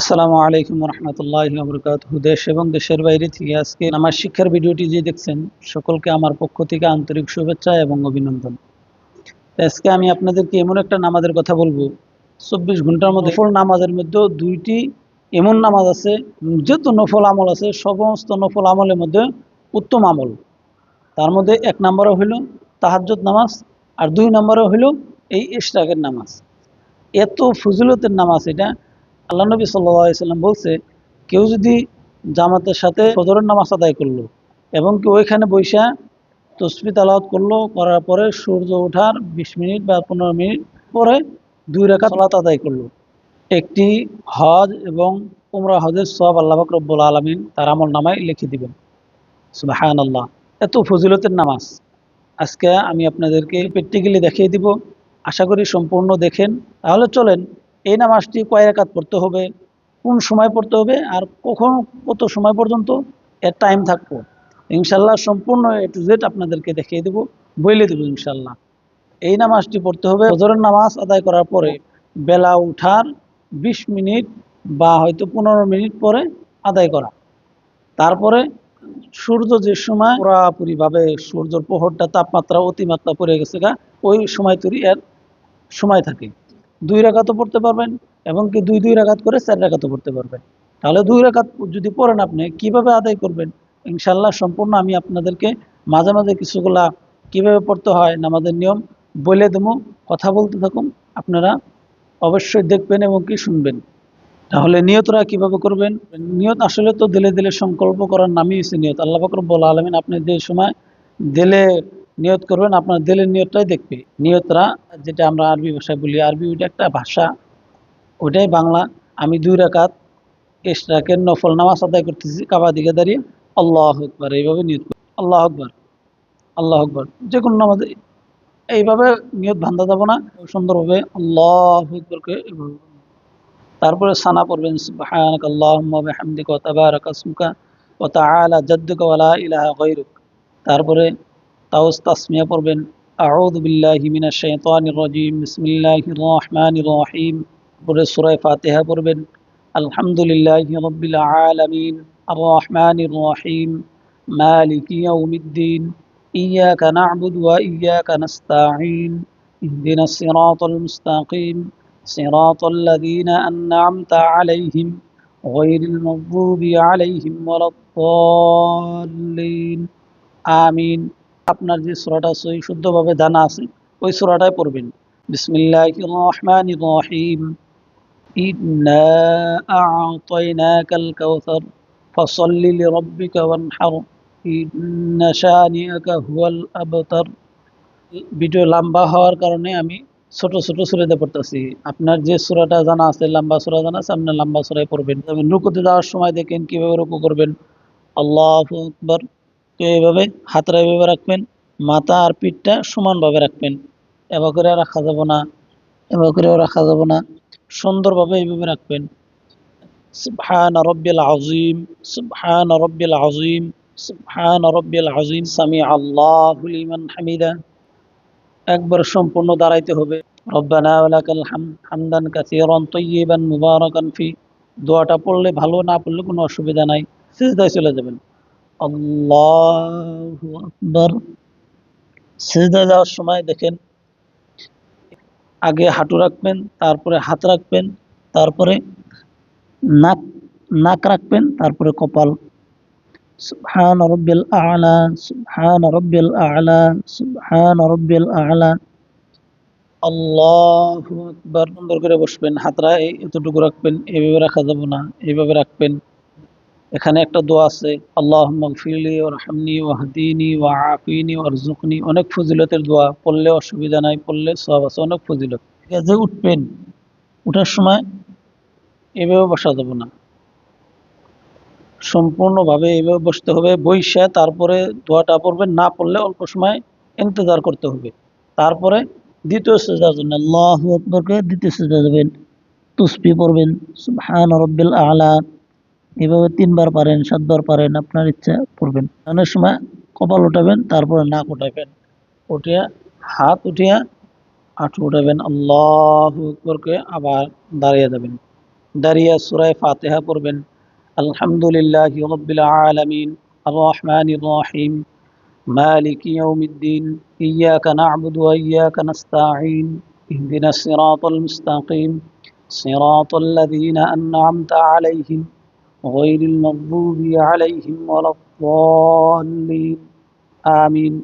আসসালামু আলাইকুম রহমতুল্লাহ বরকাত দেশ এবং দেশের বাইরে থেকে আজকে আমার শিক্ষার ভিডিওটি যে দেখছেন, সকলকে আমার পক্ষ থেকে আন্তরিক শুভেচ্ছা এবং অভিনন্দন। আজকে আমি আপনাদেরকে এমন একটা নামাজের কথা বলব। চব্বিশ ঘণ্টার মধ্যে নফল নামাজের মধ্যে দুইটি এমন নামাজ আছে, যত নফল আমল আছে, সমস্ত নফল আমলের মধ্যে উত্তম আমল। তার মধ্যে এক নম্বরে হইল তাহাজ্জত নামাজ আর দুই নম্বরে হইল এই ইশরাকের নামাজ। এত ফজিলতের নামাজ এটা আল্লাহ নবী সাল্লাম বলছে, কেউ যদি জামাতের সাথে ফজরের নামাজ আদায় করল এবং কি ওইখানে বৈশা তসবি তালাওয়াত করল, করার পরে সূর্য ওঠার বিশ মিনিট বা পনেরো মিনিট পরে দুই রেখা সালাত আদায় করল। একটি হজ এবং উমরা হজের সব আল্লাহ রব্বুল আলমিন তার আমল নামায় লিখে দিবেন। সুবাহান আল্লাহ এত ফজিলতের নামাজ। আজকে আমি আপনাদেরকে প্র্যাকটিক্যালি দেখিয়ে দিব। আশা করি সম্পূর্ণ দেখেন। তাহলে চলেন এই নামাজটি কয় রাকাত পড়তে হবে? কোন সময় পড়তে হবে? আর কখন কত সময় পর্যন্ত এর টাইম থাকব? ইনশাল্লাহ সম্পূর্ণ এ টু জেড আপনাদেরকে দেখিয়ে দেবো, বইলে দেবো ইনশাল্লাহ এই নামাজটি পড়তে হবে হজরের নামাজ আদায় করার পরে বেলা উঠার ২০ মিনিট বা হয়তো পনেরো মিনিট পরে আদায় করা। তারপরে সূর্য যে সময় পুরাপুরিভাবে সূর্যর প্রহরটা তাপমাত্রা অতিমাত্রা পড়ে গেছে গা, ওই সময় তৈরি এর সময় থাকে। দুই রাকাতও পড়তে পারবেন এবং কি দুই দুই রাকাত করে চার রাকাতও পড়তে পারবেন। তাহলে দুই রাকাত যদি পড়েন আপনি, কীভাবে আদায় করবেন? ইনশাল্লাহ সম্পূর্ণ আমি আপনাদেরকে মাঝে মাঝে কিছুগুলা কীভাবে পড়তে হয়, নামাজের নিয়ম বলে দেবো। কথা বলতে থাকুন, আপনারা অবশ্যই দেখবেন এবং কি শুনবেন। তাহলে নিয়তরা কীভাবে করবেন? নিয়ত আসলে তো দিলে দিলে সংকল্প করার নামই হচ্ছে নিয়ত। আল্লাহ বকরবুল আলমিন আপনি যে সময় দিলে নিয়ত করবেন, আপনার দিলের নিয়তটাই দেখবে। নিয়তরা যেটা আমরা আরবি ভাষায় বলি, আরবি ওইটা একটা ভাষা, ওইটাই বাংলা। আমি দুই রাকাত এশরাকের নফল নামাজ আদায় করতেছি কাবা দিকে দাঁড়িয়ে আল্লাহ আকবর, এইভাবে নিয়ত করি। আল্লাহ আকবর আল্লাহ আকবর। যে কোনো নামাজ এইভাবে নিয়ত ভান্দা যাব না, সুন্দরভাবে আল্লাহ আকবরকে তারপরে সানা পড়বেন, সুবহানাক আল্লাহুম্মা বিহামদিকা ওয়া তাবারাকা ইলাহা গায়রুক। তারপরে তাওস তাসমিয়া পড়বেন আউযু বিল্লাহি মিনাশ শাইতানির রাজিম বিসমিল্লাহির রহমানির রহিম পরে সূরা ফাতিহা পড়বেন আলহামদুলিল্লাহি রাব্বিল আলামিন আর রহমানির রহিম মালিকি ইয়াউমিদ্দিন ইয়াকা না'বুদু ওয়া ইয়াকা নাস্তাঈন ইহদিনাস সিরাতাল মুস্তাকিম صراط الذين أنعمت عليهم غير المغضوب عليهم ولا الضالين আমিন আপনার যে সূরাটা সই শুদ্ধভাবে জানা আছে, ওই সূরাটাই পড়বেন। ভিডিও লম্বা হওয়ার কারণে আমি ছোট ছোট সুরাতে পড়তেছি। আপনার যে সুরাটা জানা আছে, লম্বা সুরা জানা আছে, আপনি লম্বা সুরায় পড়বেন। রুকুতে যাওয়ার সময় দেখেন কীভাবে রুকু করবেন। আল্লাহ আকবর। এইভাবে হাতটা এইভাবে রাখবেন, মাথা আর পিঠটা সমানভাবে রাখবেন। এবার করে রাখা যাব না এবার করেও রাখা যাব না। সুন্দরভাবে এইভাবে রাখবেন। সুবহান রব্বিল আজিম সুবহান রব্বিল আজিম সুবহান রব্বিল আজিম সামি আল্লাহু লিমান হামিদা। একবার সম্পূর্ণ দাঁড়াইতে হবে। রব্বানা ওয়ালাকাল হামদ হামদান কাসীরান তাইয়িবান মুবারাকান ফি। দোয়াটা পড়লে ভালো, না পড়লে কোনো অসুবিধা নাই। সিজদায় চলে যাবেন। সিজদায় যাওয়ার সময় দেখেন, আগে হাঁটু রাখবেন, তারপরে হাত রাখবেন, তারপরে নাক নাক রাখবেন, তারপরে কপাল। সুবহান রব্বিল আ'লা, সুবহান রব্বিল আ'লা, সুবহান রব্বিল আ'লা। আল্লাহু আকবার। সুন্দর করে বসবেন হাতরা এতটুকু রাখবেন এইভাবে রাখা যাবে না এইভাবে রাখবেন। এখানে একটা দোয়া আছে আল্লাহ মগফিরলি ওরহামনি ওয়াহদিনি ওয়াফিনি ওয়ারজুকনি অনেক ফজিলতের দোয়া, পড়লে অসুবিধা নাই, পড়লে সব আছে, অনেক ফজিলত। যে উঠবেন, উঠার সময় এভাবে বসা যাবে না। সম্পূর্ণভাবে এইভাবে বসতে হবে, বইসা তারপরে দোয়াটা পড়বেন, না পড়লে অল্প সময় ইন্তজার করতে হবে। তারপরে দ্বিতীয় সেজার জন্য, আল্লাহ আকবরকে দ্বিতীয় সেজা যাবেন তুসপি পড়বেন, সুবহান রব্বিল আলা। এভাবে তিনবার পারেন সাতবার পারেন আপনার ইচ্ছা পড়বেন অনেক সময় কপাল উঠাবেন তারপরে নাক উঠাবেন উঠিয়া হাত উঠিয়া হাঁটু উঠাবেন আল্লাহ আকবরকে আবার দাঁড়িয়ে যাবেন দাঁড়িয়ে সুরায় ফাতেহা পড়বেন আলহামদুলিল্লাহ রব্বিল আলামিন আর রহমান রহিম مالك يوم الدين إياك نعبد وإياك نستعين اهدنا الصراط المستقيم صراط الذين أنعمت عليهم غير المغضوب عليهم ولا الضالين آمين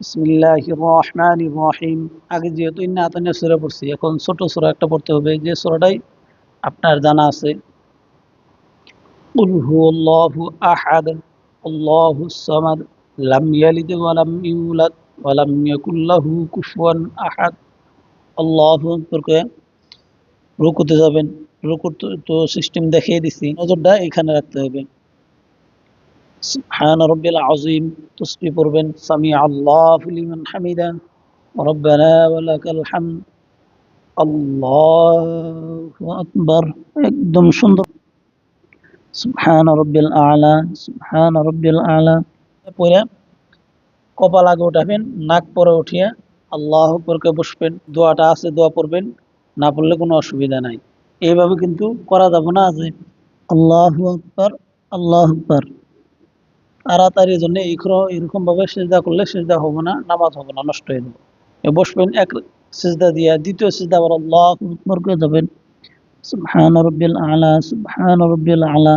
বিসমিল্লাহির রহমানির রহিম আগে যেহেতু ইন্না আতানিয়া সূরা পড়ছি এখন ছোট সূরা একটা পড়তে হবে যে সূরাটাই আপনার জানা আছে কুল হুয়াল্লাহু আহাদ আল্লাহুস সামাদ লাম ইয়ালিদ ওয়া লাম ইউলাদ ওয়া লাম ইয়াকুল লাহু কুফুয়ান আহাদ আল্লাহু আকবার করে রুকুতে যাবেন তো- সিস্টেম দেখিয়ে দিছি। নজরটা এখানে রাখতে হবে। সুবহান রব্বিল আযীম তসবিহ পড়বেন আল্লাহু লিমান হামিদা রব্বানা ওয়া লাকাল হামদ। আল্লাহু আকবার, একদম সুন্দর। সুবহান রব্বিল আলা, সুবহান রব্বিল আলা। কপাল আগে উঠাবেন, নাক পরে উঠিয়ে আল্লাহ পরকে বসবেন, দোয়াটা আছে দোয়া পড়বেন, না পড়লে কোনো অসুবিধা নাই। এইভাবে কিন্তু করা যাবে না যে আল্লাহ আকবার আল্লাহ আকবার। তাড়াতাড়ি জন্য এরকম ভাবে সেজদা করলে সেজদা হবে না, নামাজ হবে না, নষ্ট হয়ে যাবে। বসবেন এক সেজদা দিয়া, দ্বিতীয় সেজদা আবার আল্লাহ আকবার করে যাবেন। সুবহান রব্বিল আলা, সুবহান রব্বিল আলা।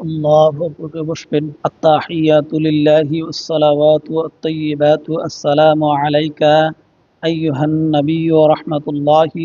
আল্লাহু আকবার করে বসবেন। আত্তাহিয়াতু লিল্লাহি ওয়াসসালাওয়াতু ওয়াত-তাইয়্যিবাতু আসসালামু আলাইকা আইয়ুহান নাবিয়্যু ওয়া রাহমাতুল্লাহি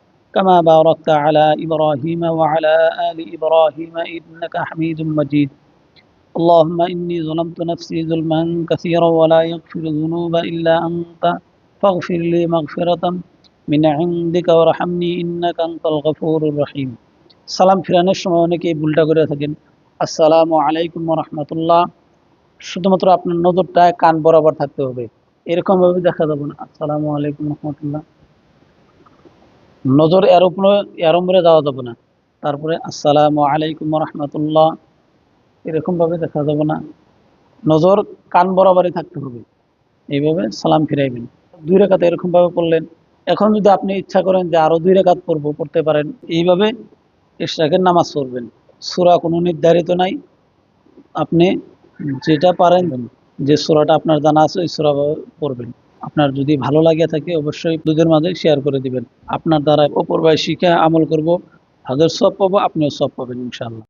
كما باركت على إبراهيم وعلى آل إبراهيم إنك حميد مجيد اللهم إني ظلمت نفسي ظلما كثيرا ولا يغفر الذنوب إلا أنت فاغفر لي مغفرة من عندك وارحمني إنك أنت الغفور الرحيم সালাম ফিরানোর সময় অনেকে এই ভুলটা করে থাকেন আসসালামু আলাইকুম রহমতুল্লাহ শুধুমাত্র আপনার নজরটা কান বরাবর থাকতে হবে এরকম ভাবে দেখা যাবে না আসসালামু আলাইকুম রহমতুল্লাহ নজর এর উপরে এর উপরে যাওয়া যাবে না। তারপরে আসসালামু আলাইকুম রহমতুল্লাহ। এরকম ভাবে দেখা যাবে না। নজর কান বরাবরই থাকতে হবে। এইভাবে সালাম ফিরাইবেন। দুই রেখাতে এরকম ভাবে পড়লেন। এখন যদি আপনি ইচ্ছা করেন যে আরও দুই রেখাত পড়ব, পড়তে পারেন। এইভাবে ইশরাকের নামাজ পড়বেন। সূরা কোনো নির্ধারিত নাই। আপনি যেটা পারেন, যে সূরাটা আপনার জানা আছে, ওই সূরা পড়বেন। আপনার যদি ভালো লাগে থাকে, অবশ্যই দুধের মাঝে শেয়ার করে দিবেন। আপনার দ্বারা অপর শিখে আমল করব। হাজার সব পাবো, আপনিও সব পাবেন, ইনশাআল্লাহ।